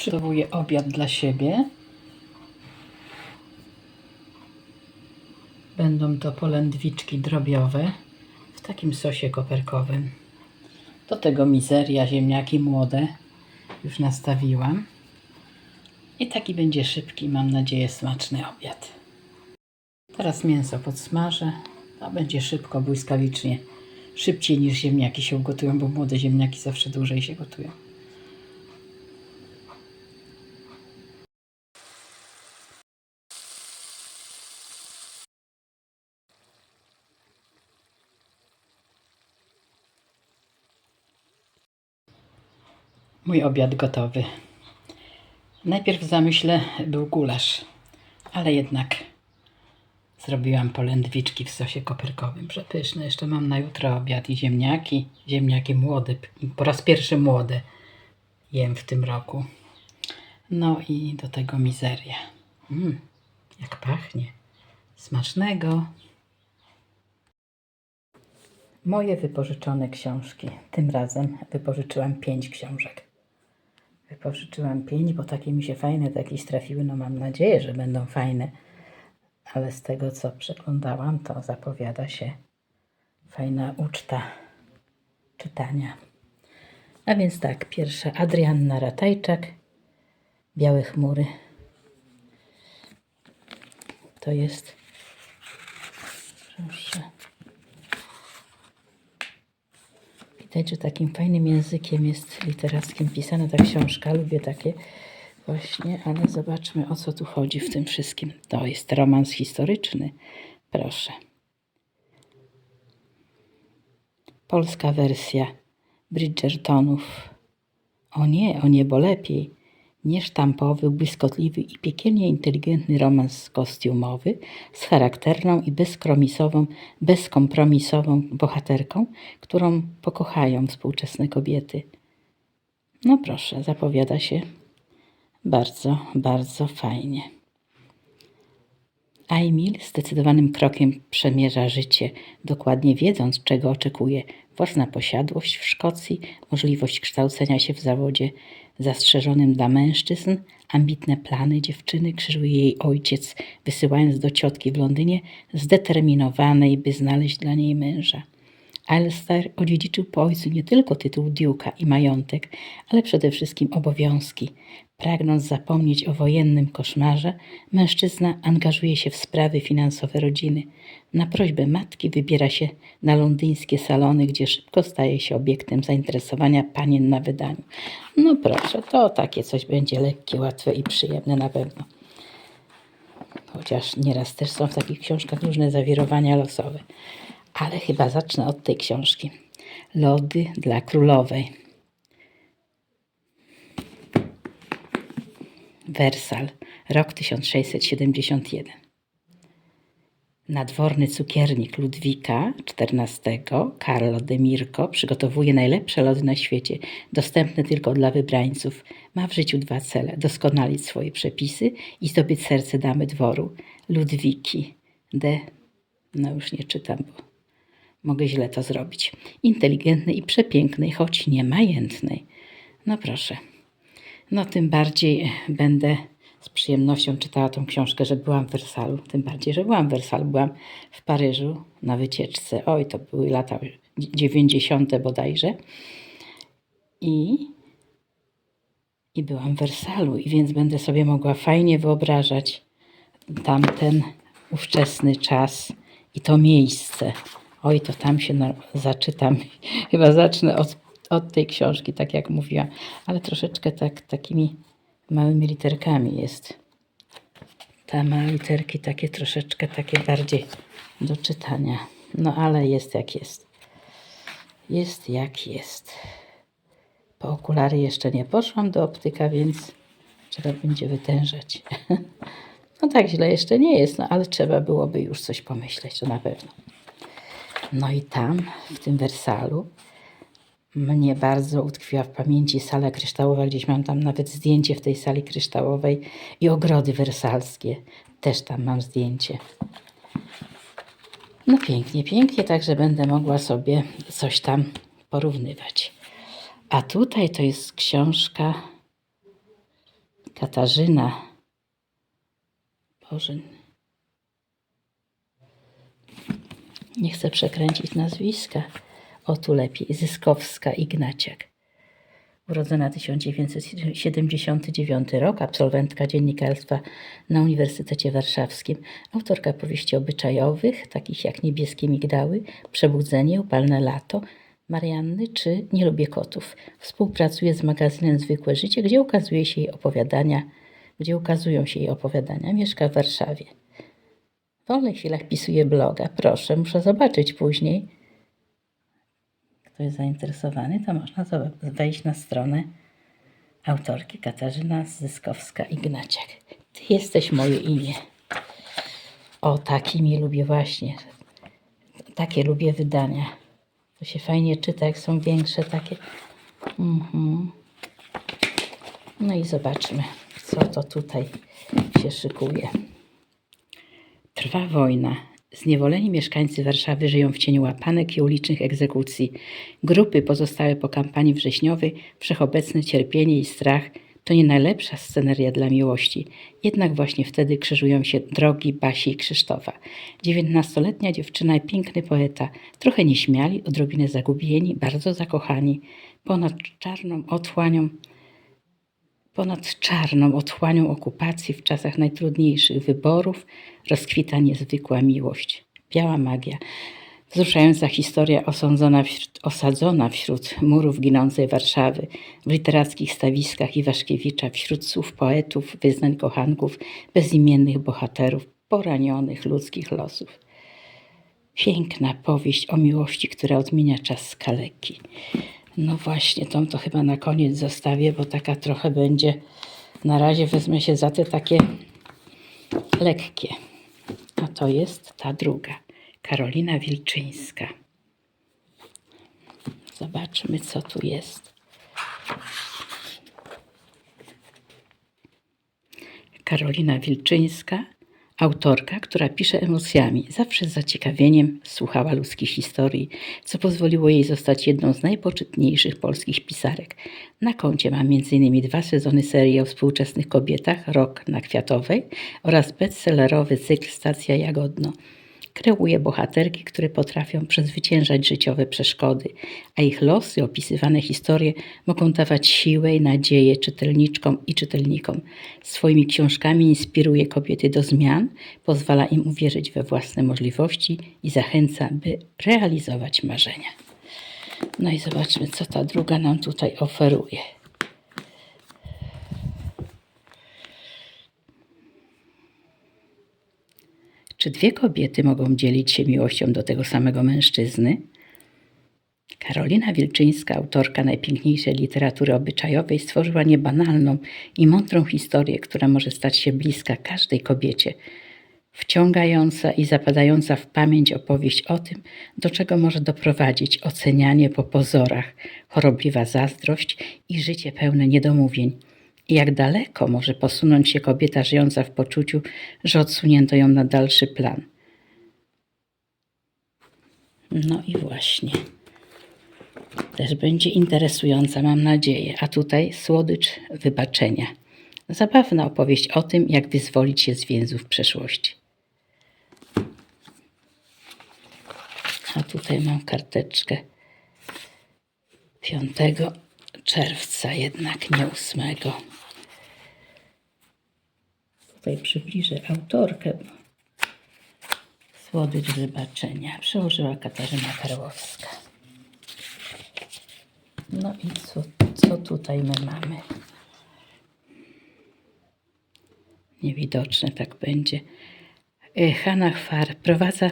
Przygotowuję obiad dla siebie. Będą to polędwiczki drobiowe w takim sosie koperkowym. Do tego mizeria, ziemniaki młode. Już nastawiłam. I taki będzie szybki, mam nadzieję, smaczny obiad. Teraz mięso podsmażę. To będzie szybko, błyskawicznie. Szybciej niż ziemniaki się ugotują, bo młode ziemniaki zawsze dłużej się gotują. Mój obiad gotowy. Najpierw w zamyśle był gulasz, ale jednak zrobiłam polędwiczki w sosie koperkowym. Przepyszne. Jeszcze mam na jutro obiad i ziemniaki. Ziemniaki młode. Po raz pierwszy młode jem w tym roku. No i do tego mizeria. Mm, jak pachnie. Smacznego. Moje wypożyczone książki. Tym razem wypożyczyłam pięć książek. Wypożyczyłam pięć, bo takie mi się fajne do jakieś trafiły. No mam nadzieję, że będą fajne. Ale z tego, co przeglądałam, to zapowiada się fajna uczta czytania. A więc tak, pierwsza Adrianna Ratajczak, Białe chmury. To jest, proszę, widać, że takim fajnym językiem jest literackim pisana ta książka. Lubię takie właśnie, ale zobaczmy o co tu chodzi w tym wszystkim. To jest romans historyczny. Proszę. Polska wersja Bridgertonów. O nie, o niebo lepiej. Niesztampowy, błyskotliwy i piekielnie inteligentny romans kostiumowy z charakterną i bezkompromisową, bezkompromisową bohaterką, którą pokochają współczesne kobiety. No proszę, zapowiada się bardzo, bardzo fajnie. Aimil zdecydowanym krokiem przemierza życie, dokładnie wiedząc, czego oczekuje. Własna posiadłość w Szkocji, możliwość kształcenia się w zawodzie zastrzeżonym dla mężczyzn, ambitne plany dziewczyny krzyżuje jej ojciec, wysyłając do ciotki w Londynie, zdeterminowanej, by znaleźć dla niej męża. Alistair odziedziczył po ojcu nie tylko tytuł diuka i majątek, ale przede wszystkim obowiązki. Pragnąc zapomnieć o wojennym koszmarze, mężczyzna angażuje się w sprawy finansowe rodziny. Na prośbę matki wybiera się na londyńskie salony, gdzie szybko staje się obiektem zainteresowania panien na wydaniu. No proszę, to takie coś będzie lekkie, łatwe i przyjemne na pewno. Chociaż nieraz też są w takich książkach różne zawirowania losowe. Ale chyba zacznę od tej książki. Lody dla królowej. Wersal, rok 1671. Nadworny cukiernik Ludwika XIV, Carlo de Mirko, przygotowuje najlepsze lody na świecie, dostępne tylko dla wybrańców. Ma w życiu dwa cele: doskonalić swoje przepisy i zdobyć serce damy dworu, Ludwiki de. No już nie czytam, bo mogę źle to zrobić. Inteligentnej i przepięknej, choć niemajętnej. No proszę. No tym bardziej będę z przyjemnością czytała tą książkę, że byłam w Wersalu. Tym bardziej, że byłam w Wersalu. Byłam w Paryżu na wycieczce. Oj, to były lata 90. bodajże. I, I byłam w Wersalu, i więc będę sobie mogła fajnie wyobrażać tamten ówczesny czas i to miejsce. Oj, to tam się na, zaczytam. Chyba zacznę od, od tej książki, tak jak mówiłam, ale troszeczkę tak, takimi małymi literkami jest. Te małe literki takie troszeczkę takie bardziej do czytania. No ale jest jak jest. Jest jak jest. Po okulary jeszcze nie poszłam do optyka, więc trzeba będzie wytężać. No tak źle jeszcze nie jest, no ale trzeba byłoby już coś pomyśleć, to na pewno. No i tam, w tym Wersalu, mnie bardzo utkwiła w pamięci sala kryształowa. Gdzieś mam tam nawet zdjęcie w tej sali kryształowej i ogrody wersalskie. Też tam mam zdjęcie. No pięknie, pięknie, także będę mogła sobie coś tam porównywać. A tutaj to jest książka Katarzyna. Boże. Nie chcę przekręcić nazwiska. O tu lepiej. Zyskowska Ignaciak. Urodzona 1979 rok, absolwentka dziennikarstwa na Uniwersytecie Warszawskim, autorka powieści obyczajowych, takich jak Niebieskie Migdały, Przebudzenie, Upalne Lato, Marianny czy Nie lubię kotów. Współpracuje z magazynem Zwykłe Życie, gdzie ukazuje się jej opowiadania, gdzie ukazują się jej opowiadania. Mieszka w Warszawie. Wolnych chwilach pisuje bloga. Proszę, muszę zobaczyć później. Kto jest zainteresowany, to można wejść na stronę autorki Katarzyna Zyskowska-Ignaciak. Ty jesteś moje imię. O, takimi lubię właśnie. Takie lubię wydania. To się fajnie czyta, jak są większe takie. Mhm. No i zobaczmy, co to tutaj się szykuje. Trwa wojna. Zniewoleni mieszkańcy Warszawy żyją w cieniu łapanek i ulicznych egzekucji. Grupy pozostałe po kampanii wrześniowej, wszechobecne cierpienie i strach to nie najlepsza sceneria dla miłości. Jednak właśnie wtedy krzyżują się drogi Basi i Krzysztofa. Dziewiętnastoletnia dziewczyna i piękny poeta, trochę nieśmiali, odrobinę zagubieni, bardzo zakochani, ponad czarną otchłanią Ponad czarną otchłanią okupacji w czasach najtrudniejszych wyborów rozkwita niezwykła miłość. Biała magia. Wzruszająca historia osądzona wśród, osadzona wśród murów ginącej Warszawy, w literackich stawiskach Iwaszkiewicza, wśród słów poetów, wyznań kochanków, bezimiennych bohaterów, poranionych ludzkich losów. Piękna powieść o miłości, która odmienia czas z kaleki. No właśnie, tą to chyba na koniec zostawię, bo taka trochę będzie. Na razie wezmę się za te takie lekkie. A to jest ta druga, Karolina Wilczyńska. Zobaczmy, co tu jest. Karolina Wilczyńska, autorka, która pisze emocjami, zawsze z zaciekawieniem słuchała ludzkich historii, co pozwoliło jej zostać jedną z najpoczytniejszych polskich pisarek. Na koncie ma m.in. dwa sezony serii o współczesnych kobietach, Rok na Kwiatowej oraz bestsellerowy cykl Stacja Jagodno. Kreuje bohaterki, które potrafią przezwyciężać życiowe przeszkody, a ich losy, opisywane historie mogą dawać siłę i nadzieję czytelniczkom i czytelnikom. Swoimi książkami inspiruje kobiety do zmian, pozwala im uwierzyć we własne możliwości i zachęca, by realizować marzenia. No i zobaczmy, co ta druga nam tutaj oferuje. Czy dwie kobiety mogą dzielić się miłością do tego samego mężczyzny? Karolina Wilczyńska, autorka najpiękniejszej literatury obyczajowej, stworzyła niebanalną i mądrą historię, która może stać się bliska każdej kobiecie. Wciągająca i zapadająca w pamięć opowieść o tym, do czego może doprowadzić ocenianie po pozorach, chorobliwa zazdrość i życie pełne niedomówień. Jak daleko może posunąć się kobieta żyjąca w poczuciu, że odsunięto ją na dalszy plan. No i właśnie. Też będzie interesująca, mam nadzieję. A tutaj słodycz wybaczenia. Zabawna opowieść o tym, jak wyzwolić się z więzów przeszłości. A tutaj mam karteczkę 5 czerwca, jednak nie 8. Tutaj przybliżę autorkę. Słodycz wybaczenia. Przełożyła Katarzyna Karłowska. No i co, co tutaj my mamy? Niewidoczne tak będzie. Y, Hanna Chwar prowadza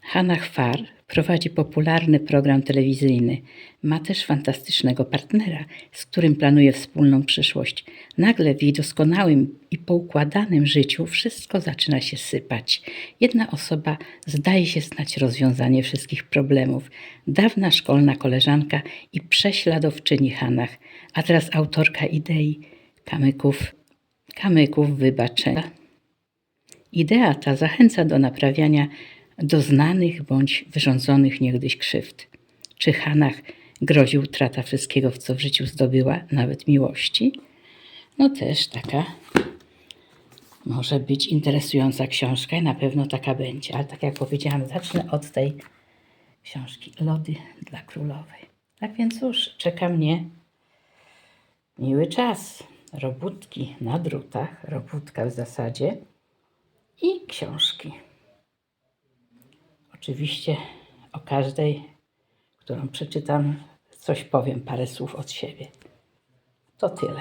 Hanna Chwar prowadzi popularny program telewizyjny. Ma też fantastycznego partnera, z którym planuje wspólną przyszłość. Nagle w jej doskonałym i poukładanym życiu wszystko zaczyna się sypać. Jedna osoba zdaje się znać rozwiązanie wszystkich problemów. Dawna szkolna koleżanka i prześladowczyni Hanach, a teraz autorka idei kamyków, kamyków wybaczenia. Idea ta zachęca do naprawiania doznanych bądź wyrządzonych niegdyś krzywd. Czy Hanach grozi utrata wszystkiego, w co w życiu zdobyła, nawet miłości? No też taka może być interesująca książka i na pewno taka będzie. Ale tak jak powiedziałam, zacznę od tej książki Lody dla królowej. Tak więc cóż, czeka mnie miły czas. Robótki na drutach, robótka w zasadzie i książki. Oczywiście o każdej, którą przeczytam, coś powiem, parę słów od siebie. To tyle.